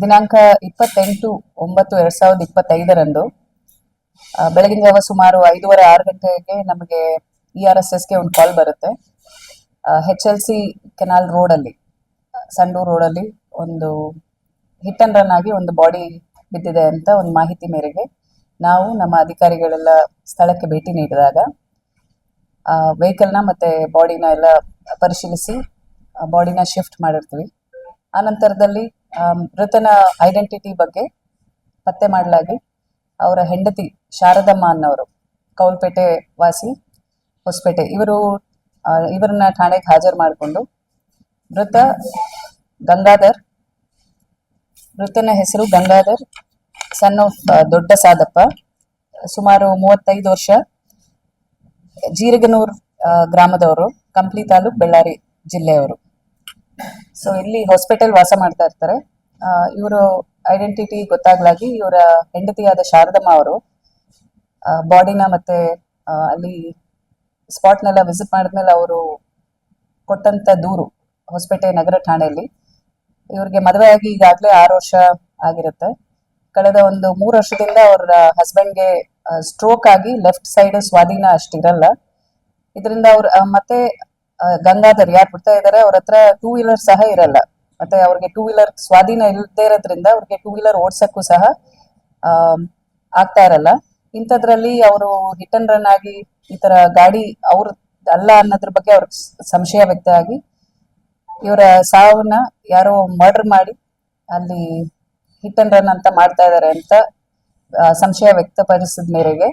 ದಿನಾಂಕ ಇಪ್ಪತ್ತೆಂಟು ಒಂಬತ್ತು ಎರಡ್ ಸಾವಿರದ ಇಪ್ಪತ್ತೈದರಂದು ಬೆಳಗಿನ ಜಾವ ಸುಮಾರು ಐದೂವರೆ ಆರು ಗಂಟೆಗೆ ನಮಗೆ ಇ ಆರ್ ಎಸ್ ಎಸ್ಗೆ ಒಂದು ಕಾಲ್ ಬರುತ್ತೆ. ಹೆಚ್ ಎಲ್ ಸಿ ಕೆನಾಲ್ ರೋಡಲ್ಲಿ ಸಂಡೂರು ರೋಡಲ್ಲಿ ಒಂದು ಹಿಟ್ ಅಂಡ್ ರನ್ ಆಗಿ ಒಂದು ಬಾಡಿ ಬಿದ್ದಿದೆ ಅಂತ ಒಂದು ಮಾಹಿತಿ ಮೇರೆಗೆ ನಾವು ನಮ್ಮ ಅಧಿಕಾರಿಗಳೆಲ್ಲ ಸ್ಥಳಕ್ಕೆ ಭೇಟಿ ನೀಡಿದಾಗ ವೆಹಿಕಲ್ನ ಮತ್ತೆ ಬಾಡಿನ ಎಲ್ಲ ಪರಿಶೀಲಿಸಿ ಬಾಡಿನ ಶಿಫ್ಟ್ ಮಾಡಿರ್ತೀವಿ. ಆ ನಂತರದಲ್ಲಿ ಮೃತನ ಐಡೆಂಟಿಟಿ ಬಗ್ಗೆ ಪತ್ತೆ ಮಾಡಲಾಗಿ ಅವರ ಹೆಂಡತಿ ಶಾರದಮ್ಮ ಅನ್ನೋರು, ಕೌಲ್ಪೇಟೆ ವಾಸಿ, ಹೊಸಪೇಟೆ. ಇವರು ಇವರನ್ನ ಠಾಣೆಗೆ ಹಾಜರು ಮಾಡಿಕೊಂಡು ಮೃತ ಗಂಗಾಧರ್ ಮೃತನ ಹೆಸರು ಗಂಗಾಧರ್ ಸನ್ ಆಫ್ ದೊಡ್ಡ ಸಾದಪ್ಪ, ಸುಮಾರು ಮೂವತ್ತೈದು ವರ್ಷ ಜೀರಗನೂರ್ ಗ್ರಾಮದವರು, ಕಂಪ್ಲಿ ತಾಲೂಕ್ ಬಳ್ಳಾರಿ ಜಿಲ್ಲೆಯವರು. ಸೊ ಇಲ್ಲಿ ಹಾಸ್ಪಿಟಲ್ ವಾಸ ಮಾಡ್ತಾ ಇರ್ತಾರೆ. ಇವರು ಐಡೆಂಟಿಟಿ ಗೊತ್ತಾಗ್ಲಾಗಿ ಇವರ ಹೆಂಡತಿಯಾದ ಶಾರದಮ್ಮ ಅವರು ಬಾಡಿನ ಮತ್ತೆ ಅಲ್ಲಿ ಸ್ಪಾಟ್ನೆಲ್ಲ ವಿಸಿಟ್ ಮಾಡಿದ್ಮೇಲೆ ಅವರು ಕೊಟ್ಟಂತ ದೂರು ಹೊಸಪೇಟೆ ನಗರ ಠಾಣೆಯಲ್ಲಿ. ಇವರಿಗೆ ಮದುವೆ ಆಗಿ ಈಗಾಗಲೇ ಆರು ವರ್ಷ ಆಗಿರುತ್ತೆ. ಕಳೆದ ಒಂದು ಮೂರು ವರ್ಷದಿಂದ ಅವರ ಹಸ್ಬೆಂಡ್ಗೆ ಸ್ಟ್ರೋಕ್ ಆಗಿ ಲೆಫ್ಟ್ ಸೈಡ್ ಸ್ವಾಧೀನ ಅಷ್ಟಿರಲ್ಲ. ಇದರಿಂದ ಅವ್ರ ಮತ್ತೆ ಗಂಗಾಧರ್ ಯಾರು ಬಿಡ್ತಾ ಇದ್ದಾರೆ ಅವ್ರ ಹತ್ರ ಟೂ ವೀಲರ್ ಸಹ ಇರಲ್ಲ. ಮತ್ತೆ ಅವ್ರಿಗೆ ಟೂ ವೀಲರ್ ಸ್ವಾಧೀನ ಇಲ್ಲದೆ ಇರೋದ್ರಿಂದ ಅವ್ರಿಗೆ ಟೂ ವೀಲರ್ ಓಡ್ಸಕ್ಕೂ ಸಹ ಆಗ್ತಾ ಇರಲ್ಲ. ಇಂಥದ್ರಲ್ಲಿ ಅವರು ಹಿಟ್ ಅಂಡ್ ರನ್ ಆಗಿ ಈ ತರ ಗಾಡಿ ಅವ್ರ ಅಲ್ಲ ಅನ್ನೋದ್ರ ಬಗ್ಗೆ ಅವ್ರ ಸಂಶಯ ವ್ಯಕ್ತ ಆಗಿ ಇವರ ಸಾವನ್ನ ಯಾರೋ ಮರ್ಡರ್ ಮಾಡಿ ಅಲ್ಲಿ ಹಿಟ್ ಅಂಡ್ ರನ್ ಅಂತ ಮಾಡ್ತಾ ಇದ್ದಾರೆ ಅಂತ ಸಂಶಯ ವ್ಯಕ್ತಪಡಿಸಿದ ಮೇರೆಗೆ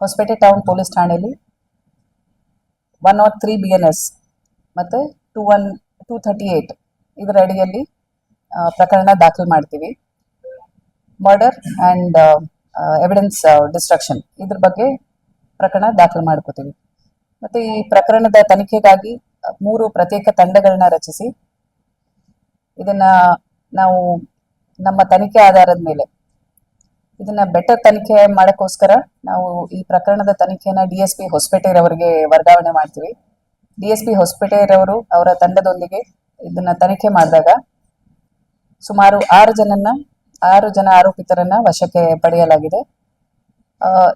ಹೊಸಪೇಟೆ ಟೌನ್ ಪೊಲೀಸ್ ಠಾಣೆಯಲ್ಲಿ one nought three B N S ಮತ್ತೆ two one two thirty eight ಇದರ ಅಡಿಯಲ್ಲಿ ಪ್ರಕರಣ ದಾಖಲು ಮಾಡ್ತೀವಿ. ಮರ್ಡರ್ ಅಂಡ್ ಎವಿಡೆನ್ಸ್ ಡಿಸ್ಟ್ರಕ್ಷನ್ ಇದ್ರ ಬಗ್ಗೆ ಪ್ರಕರಣ ದಾಖಲು ಮಾಡ್ಕೋತೀವಿ. ಮತ್ತೆ ಈ ಪ್ರಕರಣದ ತನಿಖೆಗಾಗಿ ಮೂರು ಪ್ರತ್ಯೇಕ ತಂಡಗಳನ್ನ ರಚಿಸಿ, ಇದನ್ನ ನಾವು ನಮ್ಮ ತನಿಖೆ ಆಧಾರದ ಮೇಲೆ, ಇದನ್ನ ಬೆಟರ್ ತನಿಖೆ ಮಾಡೋಕ್ಕೋಸ್ಕರ ನಾವು ಈ ಪ್ರಕರಣದ ತನಿಖೆನ ಡಿ ಎಸ್ ಪಿ ಹೊಸಪೇಟೆರವರಿಗೆ ವರ್ಗಾವಣೆ ಮಾಡ್ತೀವಿ. ಡಿ ಎಸ್ ಪಿ ಹೊಸಪೇಟೆರವರು ಅವರ ತಂಡದೊಂದಿಗೆ ಇದನ್ನ ತನಿಖೆ ಮಾಡಿದಾಗ ಸುಮಾರು ಆರು ಜನನ್ನ, ಆರು ಜನ ಆರೋಪಿತರನ್ನ ವಶಕ್ಕೆ ಪಡೆಯಲಾಗಿದೆ.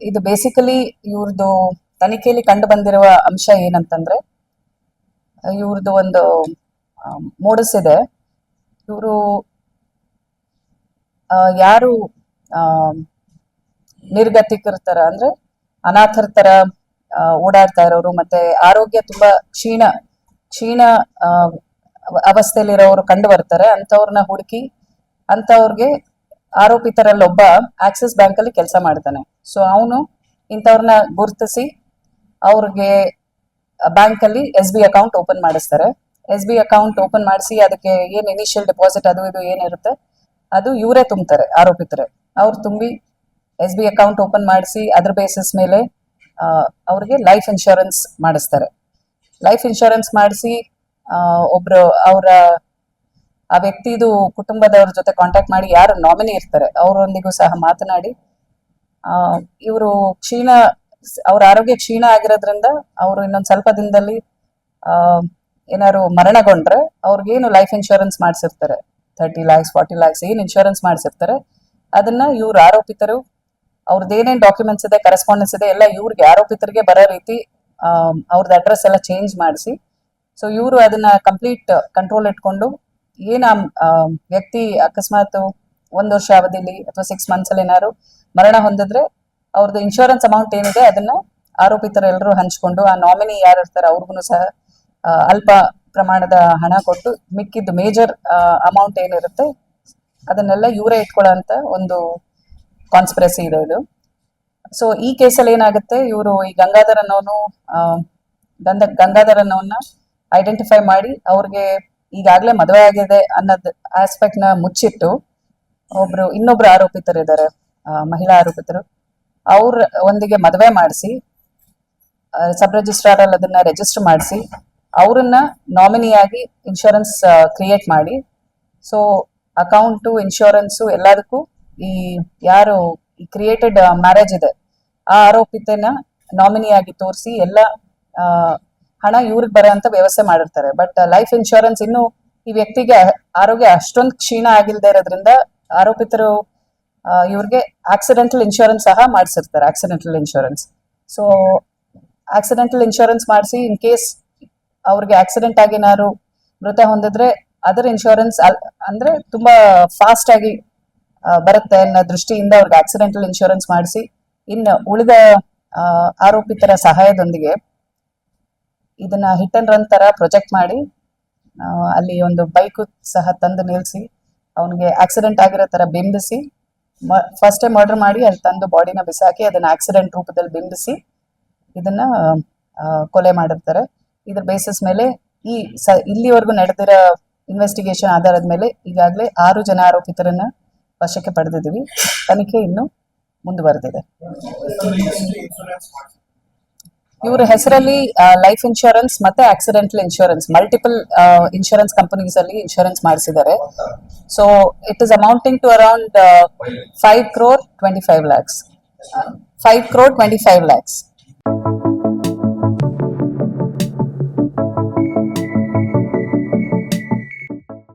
ಇದು ಬೇಸಿಕಲಿ ಇವ್ರದ್ದು ತನಿಖೆಯಲ್ಲಿ ಕಂಡು ಬಂದಿರುವ ಅಂಶ ಏನಂತಂದ್ರೆ ಇವ್ರದ್ದು ಒಂದು ಮೋಡಸ್ ಇದೆ. ಇವರು ಯಾರು ನಿರ್ಗತಿಕರ ತರ ಅಂದ್ರೆ ಅನಾಥರ ತರ ಓಡಾಡ್ತಾ ಇರೋರು ಮತ್ತೆ ಆರೋಗ್ಯ ತುಂಬಾ ಕ್ಷೀಣ ಕ್ಷೀಣ ಅವಸ್ಥೆಯಲ್ಲಿರೋರು ಕಂಡು ಬರ್ತಾರೆ ಅಂತವ್ರನ್ನ ಹುಡುಕಿ ಅಂತವ್ರಿಗೆ ಆರೋಪಿತರಲ್ಲೊಬ್ಬ ಆಕ್ಸಿಸ್ ಬ್ಯಾಂಕ್ ಅಲ್ಲಿ ಕೆಲಸ ಮಾಡ್ತಾನೆ. ಸೊ ಅವನು ಇಂಥವ್ರನ್ನ ಗುರುತಿಸಿ ಅವ್ರಿಗೆ ಬ್ಯಾಂಕ್ ಅಲ್ಲಿ ಎಸ್ ಬಿ ಅಕೌಂಟ್ ಓಪನ್ ಮಾಡಿಸ್ತಾರೆ. ಎಸ್ ಬಿ ಅಕೌಂಟ್ ಓಪನ್ ಮಾಡಿಸಿ ಅದಕ್ಕೆ ಏನು ಇನಿಷಿಯಲ್ ಡೆಪಾಸಿಟ್ ಅದು ಇದು ಏನಿರುತ್ತೆ, ಅದು ಇವರೇ ತುಂಬ್ತಾರೆ, ಆರೋಪಿತರೆ. ಅವ್ರು ತುಂಬಿ ಎಸ್ ಬಿ ಅಕೌಂಟ್ ಓಪನ್ ಮಾಡಿಸಿ ಅದ್ರ ಬೇಸಿಸ್ ಮೇಲೆ ಅವ್ರಿಗೆ ಲೈಫ್ ಇನ್ಶೂರೆನ್ಸ್ ಮಾಡಿಸ್ತಾರೆ. ಲೈಫ್ ಇನ್ಶೂರೆನ್ಸ್ ಮಾಡಿಸಿ ಒಬ್ರು ಅವರ ಆ ವ್ಯಕ್ತಿದು ಕುಟುಂಬದವ್ರ ಜೊತೆ ಕಾಂಟ್ಯಾಕ್ಟ್ ಮಾಡಿ ಯಾರು ನಾಮಿನಿ ಇರ್ತಾರೆ ಅವರೊಂದಿಗೂ ಸಹ ಮಾತನಾಡಿ ಇವರು ಕ್ಷೀಣ ಅವ್ರ ಆರೋಗ್ಯ ಕ್ಷೀಣ ಆಗಿರೋದ್ರಿಂದ ಅವರು ಇನ್ನೊಂದು ಸ್ವಲ್ಪ ದಿನದಲ್ಲಿ ಆ, ಏನಾದ್ರು ಮರಣಗೊಂಡ್ರೆ ಅವ್ರಿಗೇನು ಲೈಫ್ ಇನ್ಶೂರೆನ್ಸ್ ಮಾಡಿಸಿರ್ತಾರೆ ಥರ್ಟಿ ಲ್ಯಾಕ್ಸ್ ಫಾರ್ಟಿ ಲ್ಯಾಕ್ಸ್ ಏನ್ ಇನ್ಶೂರೆನ್ಸ್ ಮಾಡಿಸಿರ್ತಾರೆ ಅದನ್ನ ಇವ್ರ ಆರೋಪಿತರು ಅವ್ರದ್ದು ಏನೇನ್ ಡಾಕ್ಯುಮೆಂಟ್ಸ್ ಇದೆ ಕರೆಸ್ಪಾಂಡೆನ್ಸ್ ಇದೆ ಎಲ್ಲ ಇವ್ರಿಗೆ ಆರೋಪಿತರಿಗೆ ಬರೋ ರೀತಿ ಅವ್ರದ್ದು ಅಡ್ರೆಸ್ ಎಲ್ಲ ಚೇಂಜ್ ಮಾಡಿಸಿ ಸೊ ಇವರು ಅದನ್ನ ಕಂಪ್ಲೀಟ್ ಕಂಟ್ರೋಲ್ ಇಟ್ಕೊಂಡು ಏನ ವ್ಯಕ್ತಿ ಅಕಸ್ಮಾತ್ ಒಂದು ವರ್ಷ ಅವಧಿಲಿ ಅಥವಾ ಸಿಕ್ಸ್ ಮಂತ್ಸ್ ಅಲ್ಲಿ ಏನಾದ್ರು ಮರಣ ಹೊಂದಿದ್ರೆ ಅವ್ರದ್ದು ಇನ್ಶೂರೆನ್ಸ್ ಅಮೌಂಟ್ ಏನಿದೆ ಅದನ್ನ ಆರೋಪಿತರೆಲ್ಲರೂ ಹಂಚ್ಕೊಂಡು ಆ ನಾಮಿನಿ ಯಾರು ಇರ್ತಾರೆ ಅವ್ರಿಗೂ ಸಹ ಅಲ್ಪ ಪ್ರಮಾಣದ ಹಣ ಕೊಟ್ಟು ಮಿಕ್ಕಿದ್ದು ಮೇಜರ್ ಅಮೌಂಟ್ ಏನಿರುತ್ತೆ ಅದನ್ನೆಲ್ಲ ಇವರೇ ಇಟ್ಕೊಳ್ಳೋ ಅಂತ ಒಂದು ಕಾನ್ಸ್ಪಿರಸಿ ಇದೆ ಇದು. ಸೊ ಈ ಕೇಸಲ್ಲಿ ಏನಾಗುತ್ತೆ ಇವರು ಈ ಗಂಗಾಧರ ಅನ್ನೋನು ಗಂಧ ಗಂಗಾಧರ್ ಅನ್ನೋನ್ನ ಐಡೆಂಟಿಫೈ ಮಾಡಿ ಅವ್ರಿಗೆ ಈಗಾಗಲೇ ಮದುವೆ ಆಗಿದೆ ಅನ್ನೋದ್ ಆಸ್ಪೆಕ್ಟ್ನ ಮುಚ್ಚಿಟ್ಟು ಒಬ್ರು ಇನ್ನೊಬ್ರು ಆರೋಪಿತರಿದ್ದಾರೆ ಮಹಿಳಾ ಆರೋಪಿತರು. ಅವ್ರ ಒಂದಿಗೆ ಮದುವೆ ಮಾಡಿಸಿ ಸಬ್ ರಿಜಿಸ್ಟ್ರಾರ್ ಅಲ್ಲಿ ಅದನ್ನ ರಿಜಿಸ್ಟರ್ ಮಾಡಿಸಿ, ಅವ್ರನ್ನ ನಾಮಿನಿಯಾಗಿ ಇನ್ಶೂರೆನ್ಸ್ ಕ್ರಿಯೇಟ್ ಮಾಡಿ. ಸೊ ಅಕೌಂಟು ಇನ್ಶೂರೆನ್ಸು ಎಲ್ಲದಕ್ಕೂ ಈ ಯಾರು ಈ ಕ್ರಿಯೇಟೆಡ್ ಮ್ಯಾರೇಜ್ ಇದೆ, ಆ ಆರೋಪಿತನ ನಾಮಿನಿಯಾಗಿ ತೋರಿಸಿ ಎಲ್ಲ ಹಣ ಇವ್ರಿಗೆ ಬರೋ ಅಂತ ವ್ಯವಸ್ಥೆ ಮಾಡಿರ್ತಾರೆ. ಬಟ್ ಲೈಫ್ ಇನ್ಶೂರೆನ್ಸ್ ಇನ್ನು ಈ ವ್ಯಕ್ತಿಗೆ ಆರೋಗ್ಯ ಅಷ್ಟೊಂದು ಕ್ಷೀಣ ಆಗಿಲ್ದೇ ಇರೋದ್ರಿಂದ ಆರೋಪಿತರು ಇವ್ರಿಗೆ ಆಕ್ಸಿಡೆಂಟಲ್ ಇನ್ಶೂರೆನ್ಸ್ ಸಹ ಮಾಡಿಸಿರ್ತಾರೆ accidental insurance so accidental insurance ಮಾಡಿಸಿ ಇನ್ ಕೇಸ್ ಅವ್ರಿಗೆ ಆಕ್ಸಿಡೆಂಟ್ ಆಗಿ ಮೃತ ಹೊಂದಿದ್ರೆ ಅದರ ಇನ್ಶೂರೆನ್ಸ್ ಅಂದ್ರೆ ತುಂಬಾ ಫಾಸ್ಟ್ ಆಗಿ ಬರುತ್ತೆ ಅನ್ನೋ ದೃಷ್ಟಿಯಿಂದ ಅವ್ರಿಗೆ ಆಕ್ಸಿಡೆಂಟಲ್ ಇನ್ಶೂರೆನ್ಸ್ ಮಾಡಿಸಿ, ಇನ್ನು ಉಳಿದ ಆರೋಪಿತರ ಸಹಾಯದೊಂದಿಗೆ ಇದನ್ನ ಹಿಟ್ ಅಂಡ್ ರನ್ ತರ ಪ್ರೊಜೆಕ್ಟ್ ಮಾಡಿ ಅಲ್ಲಿ ಒಂದು ಬೈಕು ಸಹ ತಂದು ನಿಲ್ಲಿಸಿ ಅವನಿಗೆ ಆಕ್ಸಿಡೆಂಟ್ ಆಗಿರೋ ತರ ಬಿಂಬಿಸಿ ಫಸ್ಟೇ ಮರ್ಡರ್ ಮಾಡಿ ಅಲ್ಲಿ ತಂದು ಬಾಡಿನ ಬಿಸಾಕಿ ಅದನ್ನ ಆಕ್ಸಿಡೆಂಟ್ ರೂಪದಲ್ಲಿ ಬಿಂಬಿಸಿ ಇದನ್ನ ಕೊಲೆ ಮಾಡಿರ್ತಾರೆ. ಇದ್ರ ಬೇಸಿಸ್ ಮೇಲೆ ಈ ಸ, ಇಲ್ಲಿವರೆಗೂ ನಡೆದಿರೋ ಇನ್ವೆಸ್ಟಿಗೇಷನ್ ಆಧಾರದ ಮೇಲೆ ಈಗಾಗಲೇ ಆರು ಜನ ಆರೋಪಿತರನ್ನ ವಶಕ್ಕೆ ಪಡೆದಿದ್ದೀವಿ. ತನಿಖೆ ಇನ್ನು ಮುಂದುವರೆದಿದೆ. ಇವರ ಹೆಸರಲ್ಲಿ ಲೈಫ್ ಇನ್ಶೂರೆನ್ಸ್ ಮತ್ತೆ accidental insurance multiple insurance companies ಅಲ್ಲಿ ಇನ್ಶೂರೆನ್ಸ್ ಮಾಡಿಸಿದ್ದಾರೆ. So it is amounting to around five crore twenty five lakhs five crore twenty five lakhs